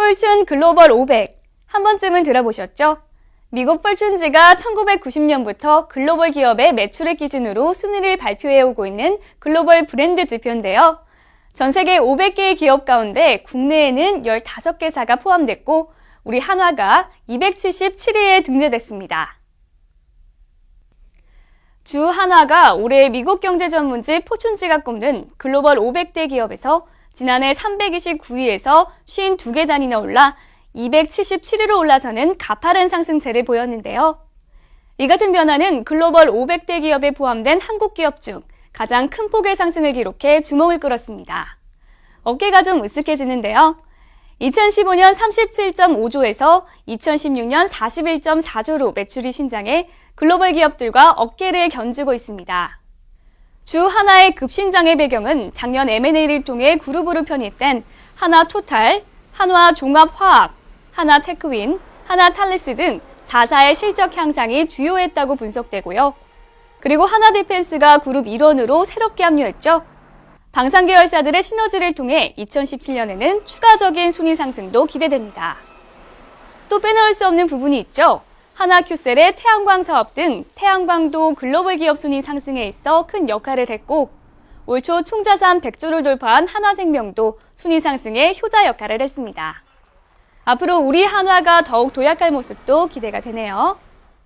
폴춘 글로벌 500. 한 번쯤은 들어보셨죠? 미국 폴춘지가 1990년부터 글로벌 기업의 매출액 기준으로 순위를 발표해오고 있는 글로벌 브랜드 지표인데요. 전 세계 500개의 기업 가운데 국내에는 15개사가 포함됐고, 우리 한화가 277위에 등재됐습니다. 주 한화가 올해 미국 경제 전문지 포춘지가 꼽는 글로벌 500대 기업에서 지난해 329위에서 52계단이나 올라 277위로 올라서는 가파른 상승세를 보였는데요. 이 같은 변화는 글로벌 500대 기업에 포함된 한국 기업 중 가장 큰 폭의 상승을 기록해 주목을 끌었습니다. 어깨가 좀 으쓱해지는데요. 2015년 37.5조에서 2016년 41.4조로 매출이 신장해 글로벌 기업들과 어깨를 견주고 있습니다. 주 하나의 급신장의 배경은 작년 M&A를 통해 그룹으로 편입된 하나 토탈, 한화 종합화학, 하나 테크윈, 하나 탈리스 등 4사의 실적 향상이 주요했다고 분석되고요. 그리고 하나 디펜스가 그룹 일원으로 새롭게 합류했죠. 방산 계열사들의 시너지를 통해 2017년에는 추가적인 순위 상승도 기대됩니다. 또 빼놓을 수 없는 부분이 있죠. 하나큐셀의 태양광 사업 등 태양광도 글로벌 기업 순위 상승에 있어 큰 역할을 했고 올 초 총자산 100조를 돌파한 한화생명도 순위 상승에 효자 역할을 했습니다. 앞으로 우리 한화가 더욱 도약할 모습도 기대가 되네요.